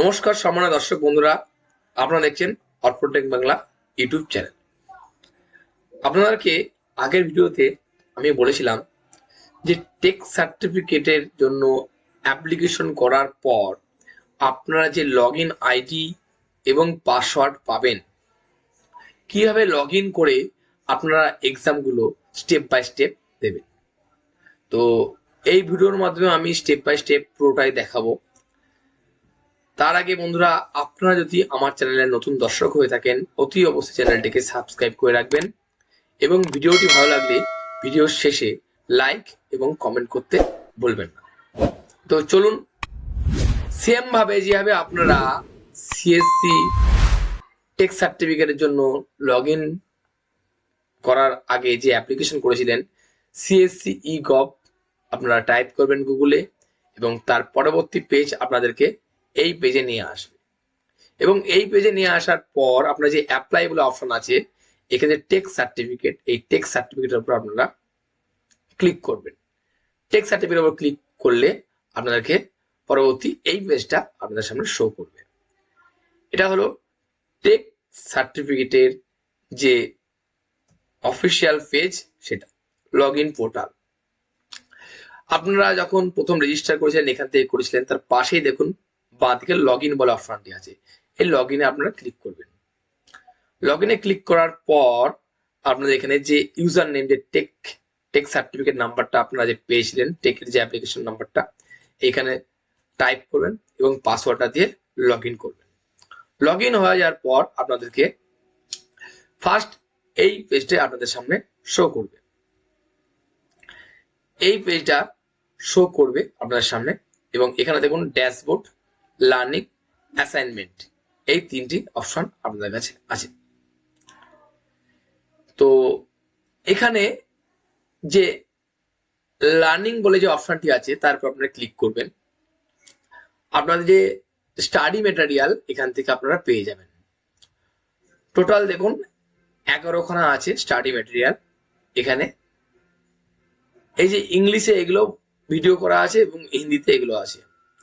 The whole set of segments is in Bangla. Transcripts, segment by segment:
নমস্কার সম্মানীয় দর্শক বন্ধুরা, আপনারা দেখছেন অর্পটেক বাংলা ইউটিউব চ্যানেল। আপনাদেরকে আগের ভিডিওতে আমি বলেছিলাম যে টেক সার্টিফিকেটের জন্য অ্যাপ্লিকেশন করার পর আপনারা যে লগ ইন আইডি এবং পাসওয়ার্ড পাবেন, কীভাবে লগ ইন করে আপনারা এক্সামগুলো স্টেপ বাই স্টেপ দেবেন। তো এই ভিডিওর মাধ্যমে আমি স্টেপ বাই স্টেপ পুরোটাই দেখাবো। তার আগে বন্ধুরা, আপনারা যদি আমার চ্যানেলের নতুন দর্শক হয়ে থাকেন, অতি অবশ্যই চ্যানেলটিকে সাবস্ক্রাইব করে রাখবেন এবং ভিডিওটি ভালো লাগলে ভিডিওর শেষে লাইক এবং কমেন্ট করতে বলবেন না। তো চলুন সেম ভাবে যেভাবে আপনারা সিএসসি টেক সার্টিফিকেটের জন্য লগ ইন করার আগে যে অ্যাপ্লিকেশন করেছিলেন সিএসসি ই গভ আপনারা টাইপ করবেন গুগলে এবং তার পরবর্তী পেজ আপনাদেরকে এই পেজে নিয়ে আসবে। এবং এই পেজে নিয়ে আসার পর আপনার যে অ্যাপ্লাই বলে অপশন আছে, এখানে টেক সার্টিফিকেট এই টেক সার্টিফিকেটের উপর আপনারা ক্লিক করবেন। টেক সার্টিফিকেটের উপর ক্লিক করলে আপনাদেরকে পরবর্তী এই পেজটা আপনাদের সামনে শো করবে। এটা হলো টেক সার্টিফিকেটের যে অফিসিয়াল পেজ সেটা লগ ইন পোর্টাল আপনারা যখন প্রথম রেজিস্টার করেছিলেন, এখান থেকে করেছিলেন, তার পাশেই দেখুন বাঁ দিকে লগ ইন বলে অপশনটি আছে। এই লগ ইনে আপনারা ক্লিক করবেন। লগ ইনে ক্লিক করার পর আপনাদের এখানে যে ইউজার নেম যে টেক টেক সার্টিফিকেট নাম্বারটা আপনারা যে পেয়েছিলেন টেকের যে অ্যাপ্লিকেশন নাম্বারটা এখানে টাইপ করবেন এবং পাসওয়ার্ডটা দিয়ে লগ ইন করবেন। লগ ইন হয়ে যাওয়ার পর আপনাদেরকে ফার্স্ট এই পেজটা আপনাদের সামনে শো করবে। এই পেজটা শো করবে আপনাদের সামনে এবং এখানে দেখুন ড্যাশবোর্ড লার্নিং অ্যাসাইনমেন্ট এই তিনটি অপশন আপনাদের কাছে আছে। তো এখানে যে লার্নিং বলে যে অপশনটি আছে তারপর আপনারা ক্লিক করবেন। আপনাদের যে স্টাডি মেটেরিয়াল এখান থেকে আপনারা পেয়ে যাবেন। টোটাল দেখুন, এগারোখানা আছে স্টাডি মেটেরিয়াল এখানে এই যে ইংলিশে এগুলো ভিডিও করা আছে এবং হিন্দিতে এগুলো আছে।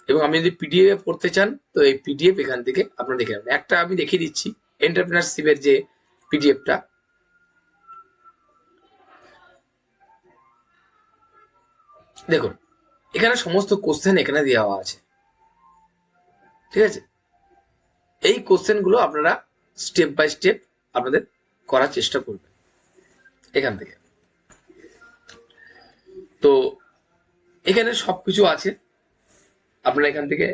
এবং আপনি যদি পিডিএফ পড়তে চান, তো এই পিডিএফ এখান থেকে আপনারা দেখে নেবেন। একটা আমি দেখিয়ে দিচ্ছি এন্টারপ্রিনারশিপের যে পিডিএফটা দেখুন, এখানে সমস্ত কোশ্চেন এখানে দেওয়া আছে। ঠিক আছে? এই কোশ্চেনগুলো আপনারা স্টেপ বাই স্টেপ আপনাদের করার চেষ্টা করবেন। এখান থেকে। তো, এখানে সবকিছু আছে। আপনারা এখান থেকে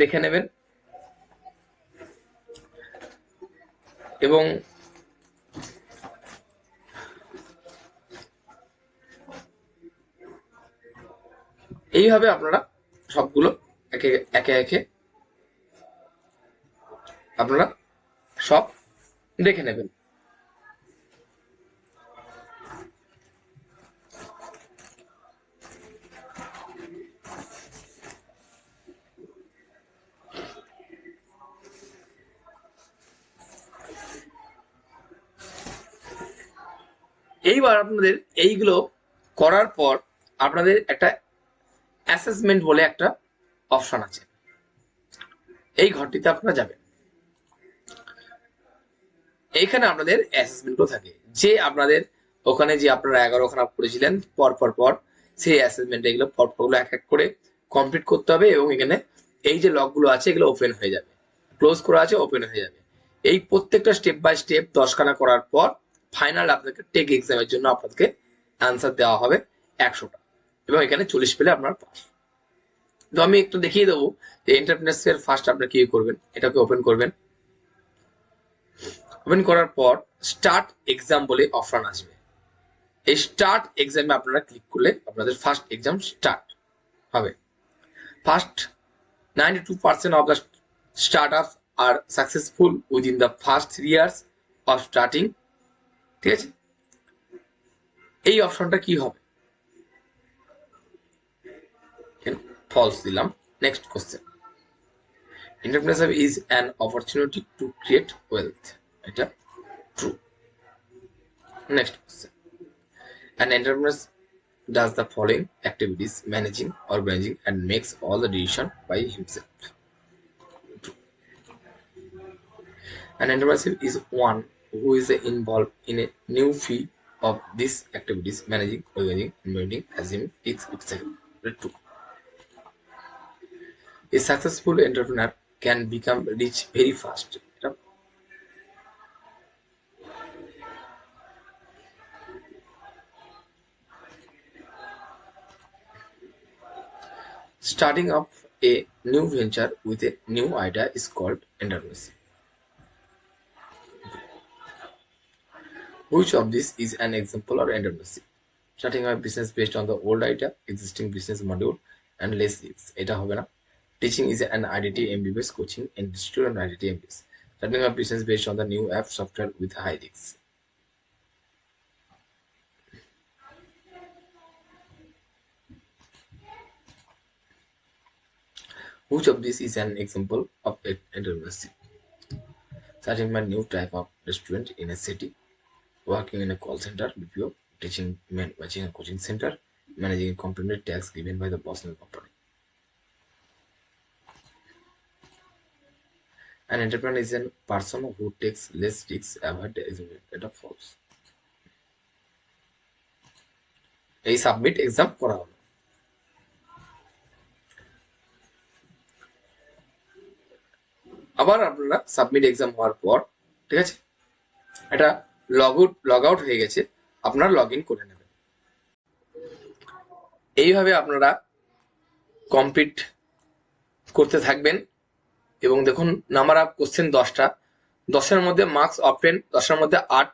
দেখে নেবেন। এবং এইভাবে আপনারা সবগুলো একে একে একে আপনারা সব দেখে নেবেন। এইবার আপনাদের এইগুলো করার পর আপনাদের একটা অ্যাসেসমেন্ট বলে একটা অপশন আছে। এই ঘরটিতে আপনারা যাবেন। এইখানে আপনাদের অ্যাসেসমেন্টও থাকে। যে আপনাদের ওখানে যে আপনারা এগারো খারাপ করেছিলেন পর পর পর, সেই অ্যাসেসমেন্ট এগুলো, পর পরগুলো এক এক করে কমপ্লিট করতে হবে এবং এখানে এই যে লকগুলো আছে, এগুলো ওপেন হয়ে যাবে। ক্লোজ করা আছে ওপেন হয়ে যাবে। এই প্রত্যেকটা স্টেপ বাই স্টেপ দশখানা করার পর ফাইনাল আপনাকে টেক এক্সামের জন্য আপনাদেরকে অ্যান্সার দেওয়া হবে একশোটা। এবং এখানে চল্লিশ পেলে আপনার পাস তো আমি একটু দেখিয়ে দেবো যে এন্টারপ্রেনার্সের ফার্স্ট আপনারা কি করবেন, এটাকে ওপেন করবেন। ওপেন করার পর স্টার্ট এক্সাম বলে অপশন আসবে। এই স্টার্ট এক্সামে আপনারা ক্লিক করলে আপনাদের ফার্স্ট এক্সাম স্টার্ট হবে। First ninety two percent of the startup are successful within the first three years of starting ঠিক আছে এই অপশনটা কি হবে ফলস দিলাম next question entrepreneurship is an opportunity to create wealth এটা true next question an entrepreneur does the following activities managing organizing and makes all the decision by himself True. An entrepreneurship is one who is involved in a new field of these activities, managing, organizing, implementing, assuming, etc. Two. A successful entrepreneur can become rich very fast. Starting up a new venture with a new idea is called entrepreneurship. Which of this is an example of entrepreneurship? Starting a business based on the old idea, existing business module, and less risks. এটা হবে না Teaching is an IDT MBBS coaching institute and IDT MBBS. Starting a business based on the new app software with high risks. Which of this is an example of a- entrepreneurship? Starting my new type of restaurant in a city, working in a call center BPO, teaching man- managing a coaching center, managing a company tax given by the the company. An entrepreneur is a person who takes less risks, avoid the false. এই সাবমিট এক্সাম করা হলো আবার আপনারা সাবমিট এক্সাম হওয়ার পর ঠিক আছে এটা লগ আউট লগ আউট হয়ে গেছে, আপনারা লগ ইন করে নেবেন। এইভাবে আপনারা কমপ্লিট করতে থাকবেন এবং দেখুন নাম্বার অফ কোশ্চেন দশটা। দশের মধ্যে মার্কস অপটেন দশের মধ্যে আট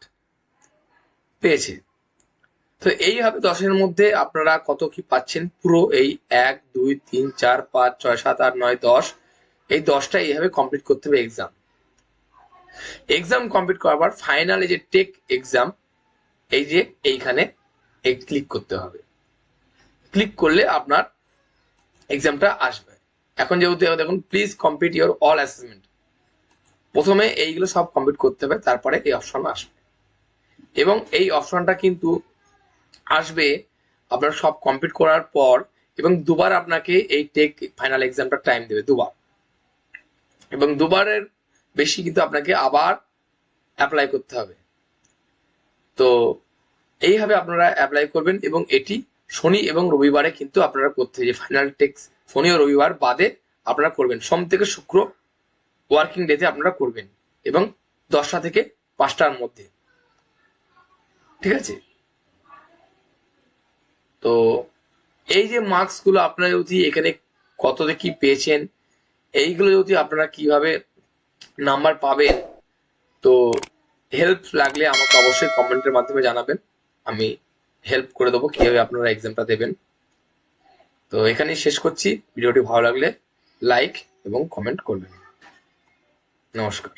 পেয়েছে। তো এইভাবে দশের মধ্যে আপনারা কত কি পাচ্ছেন? পুরো এই এক, দুই, তিন, চার, পাঁচ, ছয়, সাত, আট, নয়, দশ। এই দশটা এইভাবে কমপ্লিট করতে হবে এক্সাম এক্সাম কমপ্লিট করার পর ফাইনালে যে টেক এক্সাম এই যে এইখানে ক্লিক করতে হবে। ক্লিক করলে আপনার এক্সামটা আসবে। এখন যেহেতু দেখুন please complete your all assessment প্রথমে এইগুলো সব কমপ্লিট করতে হবে, তারপরে এই অপশন আসবে। এবং এই অপশনটা কিন্তু আসবে আপনার সব কমপ্লিট করার পর এবং দুবার আপনাকে এই টেক ফাইনাল এক্সামটা টাইম দেবে, দুবার। এবং দুবারের বেশি কিন্তু আপনাকে আবার অ্যাপ্লাই করতে হবে। তো এইভাবে আপনারা অ্যাপ্লাই করবেন এবং এটি শনি এবং রবিবারে কিন্তু আপনারা করতে যে ফাইনাল টেক্স শনি ও রবিবার বাদে আপনারা করবেন। সোম থেকে শুক্র ওয়ার্কিং ডেতে আপনারা করবেন এবং দশটা থেকে পাঁচটার মধ্যে। ঠিক আছে? তো এই যে মার্কসগুলো আপনারা যদি এখানে কততে কি পেয়েছেন, এইগুলো যদি আপনারা কীভাবে নাম্বার পাবেন, তো হেল্প লাগলে আমাকে অবশ্যই কমেন্টের মাধ্যমে জানাবেন। আমি হেল্প করে দেবো, কীভাবে আপনারা এক্সামটা দেবেন। তো এখানেই শেষ করছি। ভিডিওটি ভালো লাগলে লাইক এবং কমেন্ট করবেন। নমস্কার।